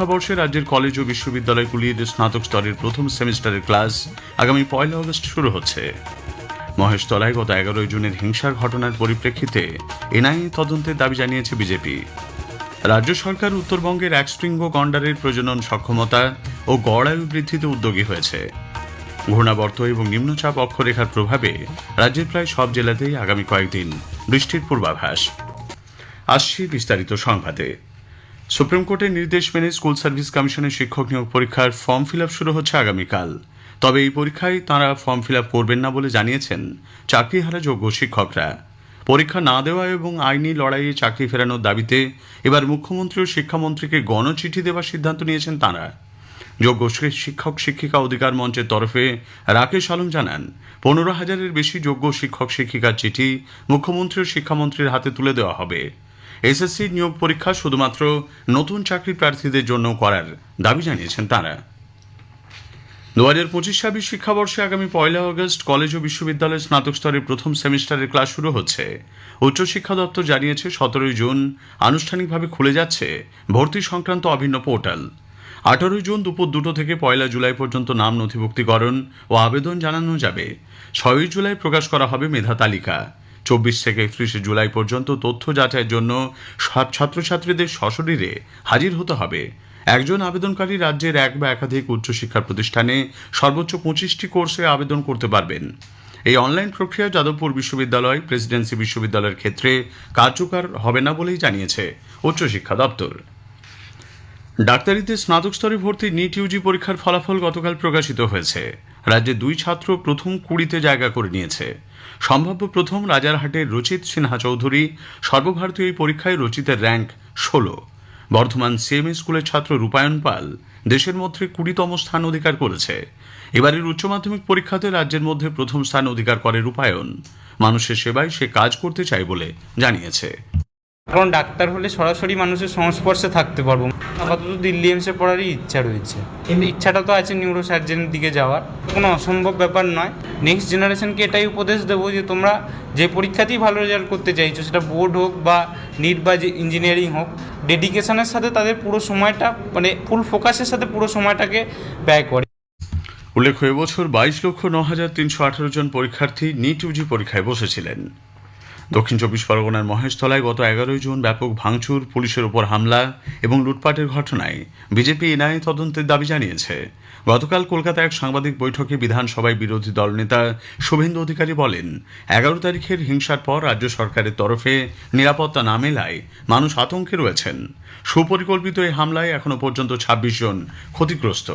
শিক্ষাবর্ষে রাজ্যের কলেজ ও বিশ্ববিদ্যালয়গুলির স্নাতক স্তরের প্রথম সেমিস্টারের ক্লাস আগামী পয়লা অগস্ট শুরু হচ্ছে। মহেশতলায় গত এগারোই জুনের হিংসার ঘটনার পরিপ্রেক্ষিতে এনআইএ তদন্তের দাবি জানিয়েছে বিজেপি। রাজ্য সরকার উত্তরবঙ্গের এক শৃঙ্গ গন্ডারের প্রজনন সক্ষমতা ও গড়ায়ু বৃদ্ধিতে উদ্যোগী হয়েছে। ঘূর্ণাবর্ত এবং নিম্নচাপ অক্ষরেখার প্রভাবে রাজ্যের প্রায় সব জেলাতেই আগামী কয়েকদিন বৃষ্টির পূর্বাভাস। আসছি বিস্তারিত সংবাদে। সুপ্রিম কোর্টের নির্দেশ মেনে স্কুল সার্ভিস কমিশনের শিক্ষক নিয়োগ পরীক্ষার ফর্ম ফিল আপ শুরু হচ্ছে আগামীকাল। তবে এই পরীক্ষায় তাঁরা ফর্ম ফিল আপ করবেন না বলে জানিয়েছেন চাকরি চাকরিহারা যোগ্য শিক্ষকরা। পরীক্ষা না দেওয়া এবং আইনি লড়াইয়ে চাকরি ফেরানোর দাবিতে এবার মুখ্যমন্ত্রী ও শিক্ষামন্ত্রীকে গণচিঠি দেওয়ার সিদ্ধান্ত নিয়েছেন তাঁরা। যোগ্য শিক্ষক, শিক্ষিকা অধিকার মঞ্চের তরফে রাকেশ আলম জানান, পনেরো হাজারের বেশি যোগ্য শিক্ষক, শিক্ষিকার চিঠি মুখ্যমন্ত্রী ও শিক্ষামন্ত্রীর হাতে তুলে দেওয়া হবে। এসএসসি নিয়োগ পরীক্ষা শুধুমাত্র নতুন চাকরি প্রার্থীদের জন্য করার দাবি জানিয়েছেন তাঁরা। দু হাজার পঁচিশ ছাব্বিশ শিক্ষাবর্ষে আগামী পয়লা আগস্ট কলেজ ও বিশ্ববিদ্যালয়ের স্নাতক স্তরের প্রথম সেমিস্টারের ক্লাস শুরু হচ্ছে। উচ্চশিক্ষা দপ্তর জানিয়েছে, সতেরোই জুন আনুষ্ঠানিকভাবে খুলে যাচ্ছে ভর্তি সংক্রান্ত অভিন্ন পোর্টাল। আঠারোই জুন দুপুর দুটো থেকে পয়লা জুলাই পর্যন্ত নাম নথিভুক্তিকরণ ও আবেদন জানানো যাবে। ছয়ই জুলাই প্রকাশ করা হবে মেধা তালিকা। চব্বিশ থেকে একত্রিশে জুলাই পর্যন্ত তথ্য যাচাইয়ের জন্য ছাত্রছাত্রীদের সশরীরে হাজির হতে হবে। একজন আবেদনকারী রাজ্যের এক বা একাধিক উচ্চশিক্ষা প্রতিষ্ঠানে সর্বোচ্চ পঁচিশটি কোর্সে আবেদন করতে পারবেন। এই অনলাইন প্রক্রিয়া যাদবপুর বিশ্ববিদ্যালয় প্রেসিডেন্সি বিশ্ববিদ্যালয়ের ক্ষেত্রে কার্যকর হবে না বলেই জানিয়েছে উচ্চশিক্ষা দপ্তর। ডাক্তারিতে স্নাতক স্তরে ভর্তি নিট ইউজি পরীক্ষার ফলাফল গতকাল প্রকাশিত হয়েছে। রাজ্যে দুই ছাত্র প্রথম কুড়িতে জায়গা করে নিয়েছে। সম্ভাব্য প্রথম রাজারহাটের রচিত সিনহা চৌধুরী, সর্বভারতীয় এই পরীক্ষায় রচিতের র্যাঙ্ক ষোলো। বর্ধমান সিএমএ স্কুলের ছাত্র রূপায়ণ পাল দেশের মধ্যে কুড়িতম স্থান অধিকার করেছে। এবারের উচ্চ মাধ্যমিক পরীক্ষাতে রাজ্যের মধ্যে প্রথম স্থান অধিকার করে রূপায়ণ। মানুষের সেবায় সে কাজ করতে চায় বলে জানিয়েছে। কারণ ডাক্তার হলে সরাসরি মানুষের সংস্পর্শে থাকতে পারব। আপাতত দিল্লি এমসে পড়ারই ইচ্ছা রয়েছে। ইচ্ছাটা তো আছে নিউরো সার্জনের দিকে যাওয়ার। কোনো অসম্ভব ব্যাপার নয়। নেক্সট জেনারেশনকে এটাই উপদেশ দেবো যে তোমরা যে পরীক্ষাতেই ভালো রেজাল্ট করতে চাইছো, সেটা বোর্ড হোক বা নিট বা ইঞ্জিনিয়ারিং হোক ডেডিকেশনের সাথে তাদের পুরো সময়টা মানে ফুল ফোকাসের সাথে পুরো সময়টাকে ব্যয় করে। উল্লেখ্য এবছর বাইশ লক্ষ ন হাজার তিনশো আঠারো জন পরীক্ষার্থী নিট ইউজি পরীক্ষায় বসেছিলেন। দক্ষিণ চব্বিশ পরগনার মহেশতলায় গত এগারোই জুন ব্যাপক ভাঙচুর, পুলিশের ওপর হামলা এবং লুটপাটের ঘটনায় বিজেপি এনআইএ তদন্তের দাবি জানিয়েছে। গতকাল কলকাতায় এক সাংবাদিক বৈঠকে বিধানসভায় বিরোধী দলনেতা শুভেন্দু অধিকারী বলেন, এগারো তারিখের হিংসার পর রাজ্য সরকারের তরফে নিরাপত্তা না মেলায় মানুষ আতঙ্কে রয়েছেন। সুপরিকল্পিত এই হামলায় এখনও পর্যন্ত ছাব্বিশ জন ক্ষতিগ্রস্ত।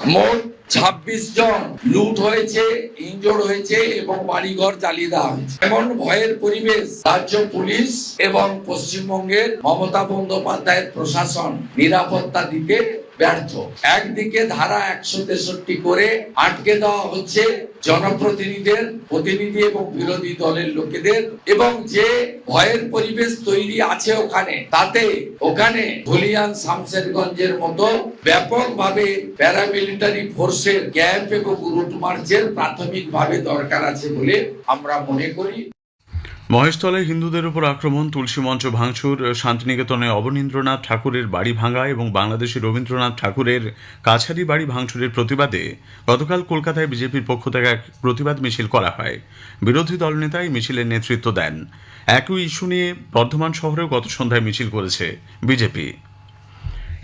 মোট ছাব্বিশ জন লুট হয়েছে, ইনজোর হয়েছে এবং বাড়িঘর জ্বালিয়ে দেওয়া হয়েছে। এমন ভয়ের পরিবেশ রাজ্য পুলিশ এবং পশ্চিমবঙ্গের মমতা বন্দ্যোপাধ্যায়ের প্রশাসন নিরাপত্তা দিতে ব্যর্থ। একদিকে ধারা একশো তেষট্টি করে আটকে দেওয়া হচ্ছে জনপ্রতিনিধিদের, প্রতিনিধি এবং বিরোধী দলের লোকেদের এবং যে ভয়ের পরিবেশ তৈরি আছে ওখানে, তাতে ওখানে ধুলিয়ান শামশেরগঞ্জের মতো ব্যাপকভাবে প্যারামিলিটারি ফোর্সের ক্যাম্প এবং রুট মার্চের প্রাথমিকভাবে দরকার আছে বলে আমরা মনে করি। মহেশতলায় হিন্দুদের উপর আক্রমণ, তুলসী মঞ্চ ভাঙচুর, শান্তিনিকেতনে অবনীন্দ্রনাথ ঠাকুরের বাড়ি ভাঙা এবং বাংলাদেশি রবীন্দ্রনাথ ঠাকুরের কাছারি বাড়ি ভাঙচুরের প্রতিবাদে গতকাল কলকাতায় বিজেপির পক্ষ থেকে এক প্রতিবাদ মিছিল করা হয়। বিরোধী দলনেতা এই মিছিলের নেতৃত্ব দেন। একই ইস্যু নিয়ে বর্ধমান শহরেও গত সন্ধ্যায় মিছিল করেছে বিজেপি।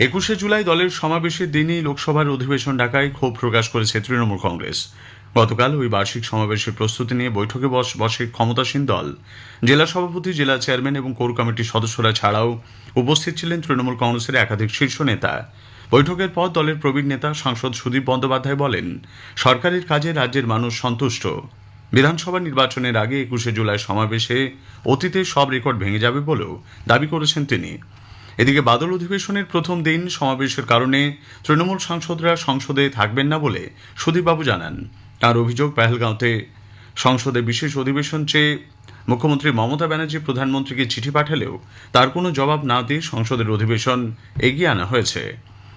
একুশে জুলাই দলের সমাবেশের দিনই লোকসভার অধিবেশন ডাকায় ক্ষোভ প্রকাশ করেছে তৃণমূল কংগ্রেস। গতকাল ওই বার্ষিক সমাবেশের প্রস্তুতি নিয়ে বৈঠকে বস ক্ষমতাসীন দল। জেলা সভাপতি, জেলা চেয়ারম্যান এবং কোর কমিটির সদস্যরা ছাড়াও উপস্থিত ছিলেন তৃণমূল কংগ্রেসের একাধিক শীর্ষ নেতা। বৈঠকের পর দলের প্রবীণ নেতা সাংসদ সুদীপ বন্দ্যোপাধ্যায় বলেন, সরকারের কাজে রাজ্যের মানুষ সন্তুষ্ট। বিধানসভা নির্বাচনের আগে একুশে জুলাই সমাবেশে অতীতের সব রেকর্ড ভেঙে যাবে বলেও দাবি করেছেন তিনি। এদিকে বাদল অধিবেশনের প্রথম দিন সমাবেশের কারণে তৃণমূল সাংসদরা সংসদে থাকবেন না বলে সুদীপবাবু জানান। তার অভিযোগ পেহেলগাঁওতে সংসদে বিশেষ অধিবেশন চেয়ে মুখ্যমন্ত্রী মমতা ব্যানার্জি প্রধানমন্ত্রীকে চিঠি পাঠালেও তার কোনো জবাব না দিয়ে সংসদের অধিবেশন এগিয়ে আনা হয়েছে।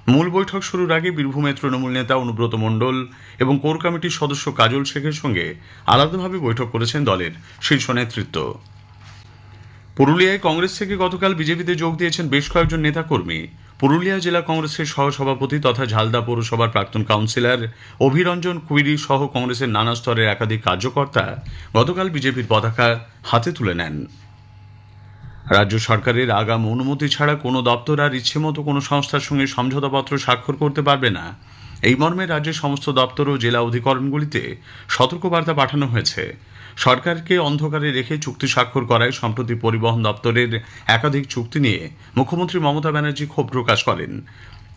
মূল বৈঠক শুরুর আগে বীরভূমে তৃণমূল নেতা অনুব্রত মণ্ডল এবং কোর কমিটির সদস্য কাজল শেখের সঙ্গে আলাদাভাবে বৈঠক করেছেন দলের শীর্ষ নেতৃত্ব। পুরুলিয়ায় কংগ্রেস থেকে গতকাল বিজেপিতে যোগ দিয়েছেন বেশ কয়েকজন নেতাকর্মী। পুরুলিয়া জেলা কংগ্রেসের সহসভাপতি তথা ঝালদা পৌরসভার প্রাক্তন কাউন্সিলর অভিরঞ্জন কুইরি সহ কংগ্রেসের নানা স্তরের একাধিক কার্যকর্তা গতকাল বিজেপির পতাকা হাতে তুলে নেন। রাজ্য সরকারের আগাম অনুমতি ছাড়া কোনো দপ্তর আর ইচ্ছেমতো কোনো সংস্থার সঙ্গে সমঝোতাপত্র স্বাক্ষর করতে পারবে না। এই মর্মে রাজ্যের সমস্ত দপ্তর ও জেলা অধিকরণগুলিতে সতর্কবার্তা পাঠানো হয়েছে। সরকারকে অন্ধকারে রেখে চুক্তি স্বাক্ষর করায় সম্প্রতি পরিবহন দপ্তরের একাধিক চুক্তি নিয়ে মুখ্যমন্ত্রী মমতা ব্যানার্জি ক্ষোভ প্রকাশ করেন।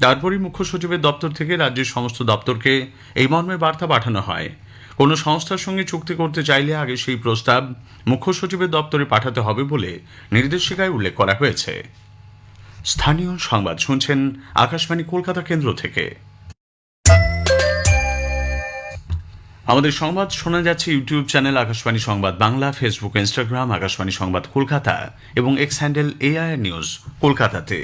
তারপরই মুখ্য সচিবের দপ্তর থেকে রাজ্যের সমস্ত দপ্তরকে এই মর্মে বার্তা পাঠানো হয়। কোনো সংস্থার সঙ্গে চুক্তি করতে চাইলে আগে সেই প্রস্তাব মুখ্য সচিবের দপ্তরে পাঠাতে হবে বলে নির্দেশিকায় উল্লেখ করা হয়েছে। স্থানীয় সংবাদ শুনছেন আকাশবাণী কলকাতা কেন্দ্র থেকে। আমাদের সংবাদ শোনা যাচ্ছে ইউটিউব চ্যানেল আকাশবাণী সংবাদ বাংলা, ফেসবুক, ইনস্টাগ্রাম, আকাশবাণী সংবাদ কলকাতা এবং এক্স হ্যান্ডেল এআইআর নিউজ কলকাতাতে।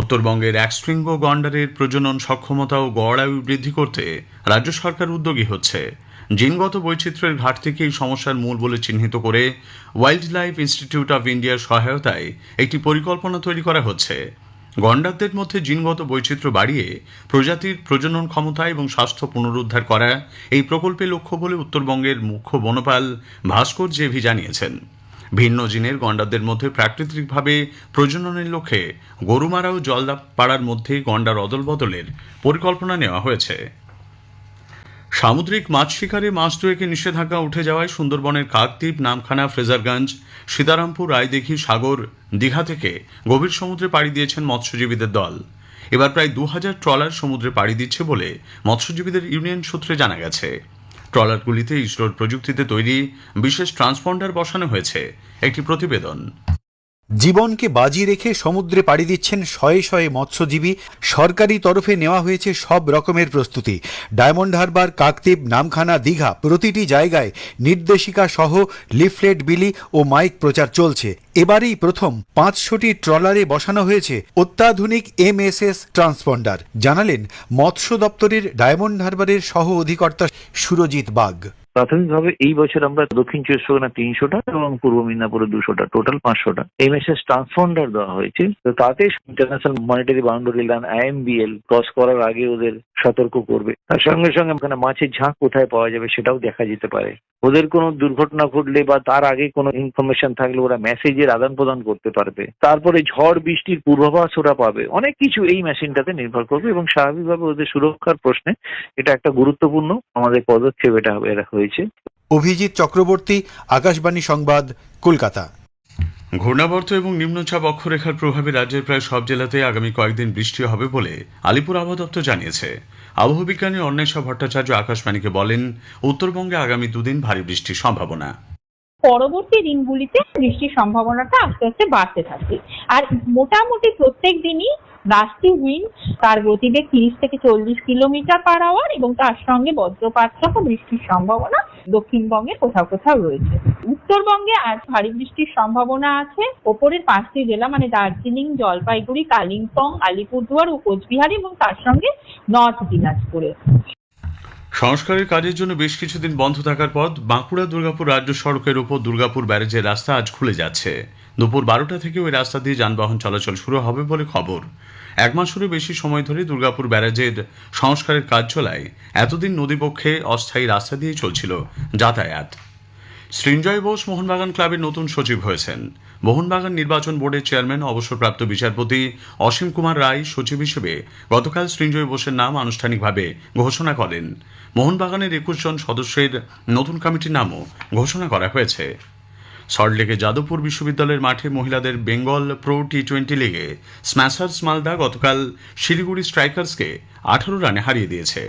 উত্তরবঙ্গের একশৃঙ্গ গন্ডারের প্রজনন সক্ষমতা ও গড়ায়ু বৃদ্ধি করতে রাজ্য সরকার উদ্যোগী হচ্ছে। জিনগত বৈচিত্র্যের ঘাটতিকে এই সমস্যার মূল বলে চিহ্নিত করে ওয়াইল্ড লাইফ ইনস্টিটিউট অব ইন্ডিয়ার সহায়তায় একটি পরিকল্পনা তৈরি করা হচ্ছে। গন্ডারদের মধ্যে জিনগত বৈচিত্র্য বাড়িয়ে প্রজাতির প্রজনন ক্ষমতা এবং স্বাস্থ্য পুনরুদ্ধার করা এই প্রকল্পের লক্ষ্য বলে উত্তরবঙ্গের মুখ্য বনপাল ভাস্কর জেভি জানিয়েছেন। ভিন্ন জিনের গন্ডারদের মধ্যে প্রাকৃতিকভাবে প্রজননের লক্ষ্যে গরুমারা ও জলদাপাড়ার মধ্যে গণ্ডার অদলবদলের পরিকল্পনা নেওয়া হয়েছে। সামুদ্রিক মাছ শিকারে মাছ দুয়েকে নিষেধাজ্ঞা উঠে যাওয়ায় সুন্দরবনের কাকদ্বীপ, নামখানা, ফ্রেজারগঞ্জ, সীতারামপুর, রায়দিঘি, সাগর, দীঘা থেকে গভীর সমুদ্রে পাড়ি দিয়েছেন মৎস্যজীবীদের দল। এবার প্রায় দু হাজার ট্রলার সমুদ্রে পাড়ি দিচ্ছে বলে মৎস্যজীবীদের ইউনিয়ন সূত্রে জানা গেছে। ট্রলারগুলিতে ইসরোর প্রযুক্তিতে তৈরি বিশেষ ট্রান্সপন্ডার বসানো হয়েছে। একটি প্রতিবেদন। জীবনকে বাজি রেখে সমুদ্রে পাড়ি দিচ্ছেন শয়ে শয়ে মৎস্যজীবী। সরকারি তরফে নেওয়া হয়েছে সব রকমের প্রস্তুতি। ডায়মন্ড হারবার, কাকদ্বীপ, নামখানা, দীঘা প্রতিটি জায়গায় নির্দেশিকা সহ লিফলেট বিলি ও মাইক প্রচার চলছে। এবারেই প্রথম পাঁচশোটি ট্রলারে বসানো হয়েছে অত্যাধুনিক এমএসএস ট্রান্সপন্ডার। জানালেন মৎস্য দপ্তরের ডায়মন্ড হারবারের সহ অধিকর্তা সুরজিৎ বাগ। প্রাথমিকভাবে এই বছর আমরা দক্ষিণ চব্বিশ পরগনা তিনশোটা এবং পূর্ব মেদিনীপুরে দুশোটা টোটাল পাঁচশোটা এমএসএস ট্রান্সপন্ডার দেওয়া হয়েছে। তো তাতে international monetary boundary line IMBL cross করার আগে ওদের সতর্ক করবে। তার সঙ্গে সঙ্গে ওখানে মাছের ঝাঁক কোথায় পাওয়া যাবে সেটাও দেখা যেতে পারে। ওদের কোনো দুর্ঘটনা ঘটলে বা তার আগে কোনো ইনফরমেশন থাকলে ওরা মেসেজের আদান প্রদান করতে পারবে। তারপরে ঝড়, বৃষ্টির পূর্বাভাস ওরা পাবে। অনেক কিছু এই মেশিনটাতে নির্ভর করবে এবং স্বাভাবিকভাবে ওদের সুরক্ষার প্রশ্নে এটা একটা গুরুত্বপূর্ণ আমাদের পদক্ষেপ এটা এটা হয়েছে। অভিজিৎ চক্রবর্তী আকাশবাণী সংবাদ কলকাতা। ঘূর্ণাবর্ত এবং নিম্নচাপ অক্ষরেখার প্রভাবে রাজ্যের প্রায় সব জেলাতে আগামী কয়েকদিন বৃষ্টি হবে বলে আলিপুর আবহাওয়া দপ্তর জানিয়েছে। আবহাওয়া বিজ্ঞানী অন্বেষা ভট্টাচার্য আকাশবাণীকে বলেন উত্তরবঙ্গে আগামী দুদিন ভারী বৃষ্টির সম্ভাবনা। পরবর্তী দিনগুলিতে বৃষ্টির সম্ভাবনাটা আস্তে আস্তে বাড়তে থাকে আর মোটামুটি প্রত্যেক দিনই রাস্টি উইন্ড তার গতিবেগ তিরিশ থেকে চল্লিশ কিলোমিটার পার আওয়ার এবং তার সঙ্গে বজ্রপাত সহ বৃষ্টির সম্ভাবনা দক্ষিণবঙ্গে কোথাও কোথাও রয়েছে। উত্তরবঙ্গে আজ ভারী বৃষ্টির সম্ভাবনা আছে। ওপরের পাঁচটি জেলা মানে দার্জিলিং, জলপাইগুড়ি, কালিম্পং, আলিপুরদুয়ার ও কোচবিহার এবং তার সঙ্গে নর্থ দিনাজপুরে। সংস্কারের কাজের জন্য বেশ কিছুদিন বন্ধ থাকার পর বাঁকুড়া দুর্গাপুর রাজ্য সড়কের উপর দুর্গাপুর ব্যারেজের রাস্তা আজ খুলে যাচ্ছে। দুপুর বারোটা থেকে ওই রাস্তা দিয়ে যানবাহন চলাচল শুরু হবে বলে খবর। এক মাসেরও বেশি সময় ধরে দুর্গাপুর ব্যারেজের সংস্কারের কাজ চলায়। এতদিন নদীপক্ষে অস্থায়ী রাস্তা দিয়ে চলছিল যাতায়াত। সৃঞ্জয় বোস মোহনবাগান ক্লাবের নতুন সচিব হয়েছেন। মোহনবাগান নির্বাচন বোর্ডের চেয়ারম্যান, অবসরপ্রাপ্ত বিচারপতি অসীম কুমার রায় সচিব হিসেবে গতকাল সৃঞ্জয় বোসের নাম আনুষ্ঠানিকভাবে ঘোষণা করেন। মোহনবাগানের একুশ জন সদস্যের নতুন কমিটির নামও ঘোষণা করা হয়েছে। সল্টলেকে যাদবপুর বিশ্ববিদ্যালয়ের মাঠে মহিলাদের বেঙ্গল প্রো টি টোয়েন্টি লিগে স্ম্যাশার্স মালদা গতকাল শিলিগুড়ি স্ট্রাইকার্সকে আঠারো রানে হারিয়ে দিয়েছে।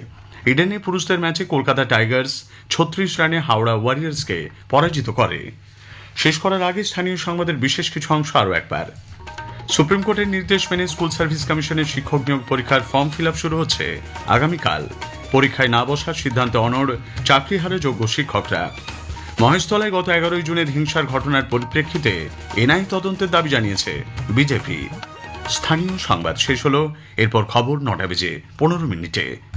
ইডেনে পুরুষদের ম্যাচে কলকাতা টাইগার্স ছত্রিশ রানে হাওড়া ওয়ারিয়ার্সকে পরাজিত করে। শেষ করার আগে স্থানীয় সংবাদের বিশেষ কিছু অংশ আরও একবার। সুপ্রিম কোর্টের নির্দেশ মেনে স্কুল সার্ভিস কমিশনের শিক্ষক নিয়োগ পরীক্ষার ফর্ম ফিল শুরু হচ্ছে আগামীকাল। পরীক্ষায় না বসার সিদ্ধান্তে অনড় চাকরি হারে যোগ্য শিক্ষকরা। মহেশতলায় গত এগারোই জুনের হিংসার ঘটনার পরিপ্রেক্ষিতে এনআই তদন্তের দাবি জানিয়েছে বিজেপি। স্থানীয় সংবাদ শেষ হলো, এরপর খবর নটা বেজে পনেরো মিনিটে।